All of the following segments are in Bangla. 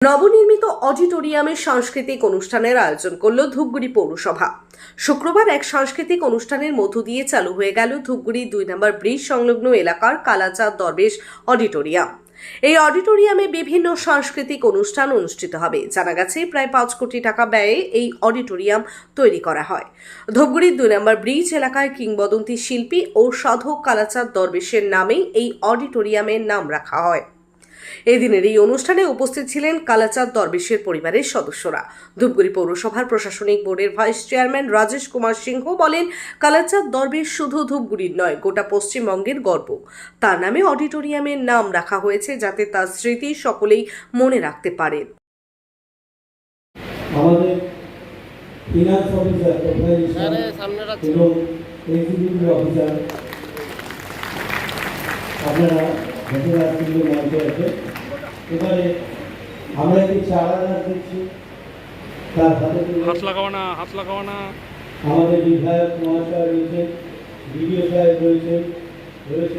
নবনির্মিত অডিটোরিয়ামে সাংস্কৃতিক অনুষ্ঠানের আয়োজন করল ধূপগুড়ি পৌরসভা। শুক্রবার এক সাংস্কৃতিক অনুষ্ঠানের মধ্য দিয়ে চালু হয়ে গেল ধূপগুড়ি দুই নম্বর ব্রিজ সংলগ্ন এলাকার কালাচাঁদ দরবেশ অডিটোরিয়াম। এই অডিটোরিয়ামে বিভিন্ন সাংস্কৃতিক অনুষ্ঠান অনুষ্ঠিত হবে। জানা গেছে, প্রায় পাঁচ কোটি টাকা ব্যয়ে এই অডিটোরিয়াম তৈরি করা হয়। ধূপগুড়ির দুই নম্বর ব্রিজ এলাকায় কিংবদন্তি শিল্পী ও সাধক কালাচাঁদ দরবেশের নামেই এই অডিটোরিয়ামের নাম রাখা হয়। এদিনের এই অনুষ্ঠানে উপস্থিত ছিলেন কালাচাঁদ দরবেশের পরিবারের সদস্যরা। ধূপগুড়ি পৌরসভার প্রশাসনিক বোর্ডের ভাইস চেয়ারম্যান রাজেশ কুমার সিংহ বলেন কালাচাঁদ দরবেশ শুধু ধূপগুড়ির নয় গোটা পশ্চিমবঙ্গের গর্ব। তার নামে অডিটোরিয়ামের নাম রাখা হয়েছে যাতে তার স্মৃতি সকলেই মনে রাখতে পারেন। আমাদের ফিনান্স অফিসার প্রোফাইল আরে সামনে রাখছি। এবং এক্সিকিউটিভ অফিসার আপনারা মঞ্চে আছে এবারে আমরা একটি চারা গাছ দিচ্ছি তার হাতে হাত লাগাও না হাত লাগাও না। আমাদের বিধায়ক মহাশয় রয়েছেন বিডিও সাহেব রয়েছেন রয়েছে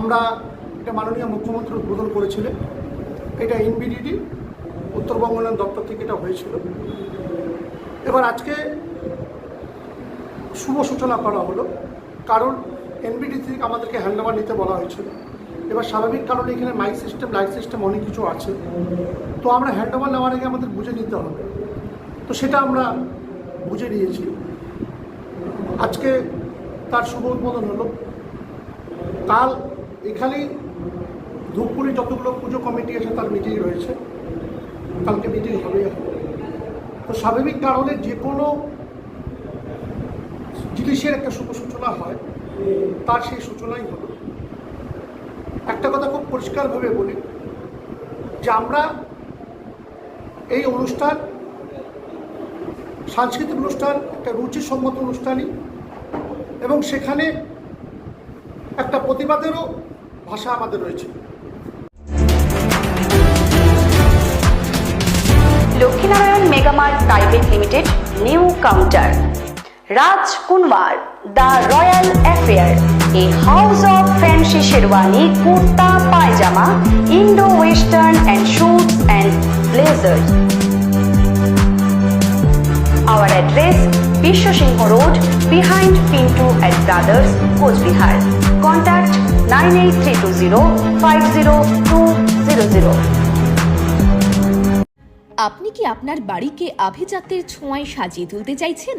আমরা এটা মাননীয় মুখ্যমন্ত্রী উদ্বোধন করেছিলেন। এটা এনবিডিডি উত্তরবঙ্গ উন্নয়ন দপ্তর থেকে এটা হয়েছিল। এবার আজকে শুভ সূচনা করা হলো, কারণ এনবিডি থেকে আমাদেরকে হ্যান্ডওভার নিতে বলা হয়েছিল। এবার স্বাভাবিক কারণে এখানে মাইক সিস্টেম লাইট সিস্টেম অনেক কিছু আছে। তো আমরা হ্যান্ডওভার নেওয়ার আগে আমাদের বুঝে নিতে হবে। তো সেটা আমরা বুঝে নিয়েছি। আজকে তার শুভ উদ্বোধন হলো। কাল এখানেই ধূপগুড়ি যতগুলো পুজো কমিটি আছে তার মিটিং রয়েছে। কালকে মিটিং হবে। তো স্বাভাবিক কারণে যে কোনো জিনিসের একটা শুভ সূচনা হয়, তার সেই সূচনাই হলো। একটা কথা খুব পরিষ্কারভাবে বলি, যে আমরা এই অনুষ্ঠান, সাংস্কৃতিক অনুষ্ঠান, একটা রুচিসম্মত অনুষ্ঠানই এবং সেখানে একটা প্রতিবাদেরও ভাষা আমাদের রয়েছে। Lakshminarayan megamart private limited, new counter. Raj Kunwar, the royal affair. A house of fancy sherwani kurta, pyjama Indo western and suits and blazers Our address Bisho Singh Road behind Pintu and Brothers, Coachbihar. Contact 98320 50200. আপনি কি আপনার বাড়িকে আভিজাত্যের ছোঁয়ায় সাজিয়ে তুলতে চাইছেন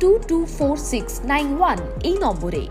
two two four six nine one এই নম্বরে